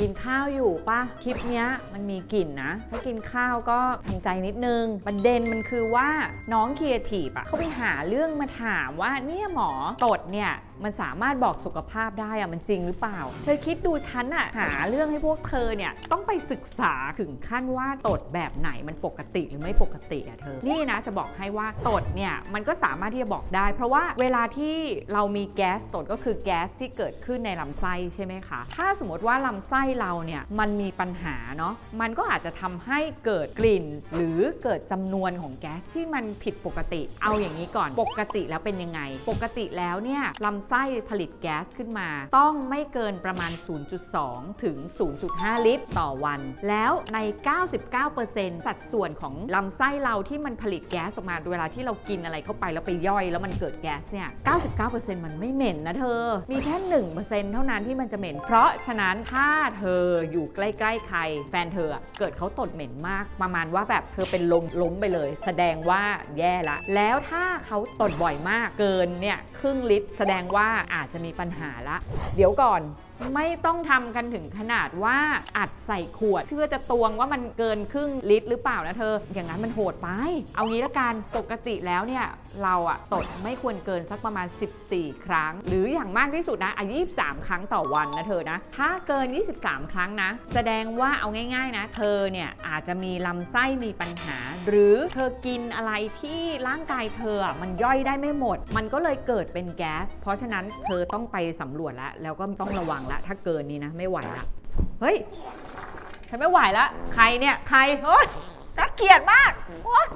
กินข้าวอยู่ปะคลิปเนี้ยมันมีกลิ่นนะถ้ากินข้าวก็ทำใจนิดนึง ประเด็นมันคือว่าน้องเครีเอทีฟอะเขาไปหาเรื่องมาถามว่าเนี่ยหมอตดเนี่ยมันสามารถบอกสุขภาพได้อะมันจริงหรือเปล่า เธอคิดดูฉันอะหาเรื่องให้พวกเธอเนี่ยต้องไปศึกษาถึงขั้นว่าตดแบบไหนมันปกติหรือไม่ปกติอะเธอ นี่นะจะบอกให้ว่าตดเนี่ยมันก็สามารถที่จะบอกได้ เพราะว่าเวลาที่เรามีแก๊สตดก็คือแก๊สที่เกิดขึ้นในลำไส้ใช่ไหมคะ ถ้าสมมติว่าลำไส้เราเนี่ยมันมีปัญหาเนาะมันก็อาจจะทำให้เกิดกลิ่น หรือเกิดจำนวนของแก๊สที่มันผิดปกติ เอาอย่างนี้ก่อนปกติแล้วเป็นยังไง ปกติแล้วเนี่ยลำไส้ผลิตแก๊สขึ้นมา ต้องไม่เกินประมาณ 0.2 ถึง 0.5 ลิตร ต่อวัน แล้วใน 99%สัดส่วนของลำไส้เราที่มันผลิตแก๊สออกมาเวลาที่เรากินอะไรเข้าไปแล้วไปย่อย แล้วมันเกิดแก๊สเนี่ย 99%มันไม่เหม็นนะเธอ มีแค่ 1%เท่านั้นที่มันจะเหม็น เพราะฉะนั้นถ้าเธออยู่ใกล้ๆใคร แฟนเธอเกิดเขาตดเหม็นมาก ประมาณว่าแบบเธอเป็นลมล้มไปเลย แสดงว่าแย่ละ แล้วถ้าเขาตดบ่อยมากเกินเนี่ยครึ่งลิตรแสดงว่าอาจจะมีปัญหาละ เดี๋ยวก่อน ไม่ต้องทำกันถึงขนาดว่าอัดใส่ขวดเพื่อจะตวงว่ามันเกินครึ่งลิตรหรือเปล่านะเธอ อย่างนั้นมันโหดไป เอางี้ละกันปกติแล้วเนี่ยเราอะตดไม่ควรเกินสักประมาณ 14 ครั้ง หรืออย่างมากที่สุดนะอะ23 ครั้งต่อวันนะเธอนะ ถ้าเกิน 23 ครั้งนะ แสดงว่าเอาง่ายๆนะ เธอเนี่ยอาจจะมีลำไส้มีปัญหา หรือเธอกินอะไรที่ร่างกายเธออะมันย่อยได้ไม่หมด มันก็เลยเกิดเป็นแก๊ส เพราะฉะนั้นเธอต้องไปสำรวจแล้วแล้วก็ต้องระวังละ ถ้าเกินนี้นะ ไม่ไหวละ เฮ้ย ฉันไม่ไหวละ ใครเนี่ย ใคร โอ๊ยน่าเกลียดมาก โอ๊ย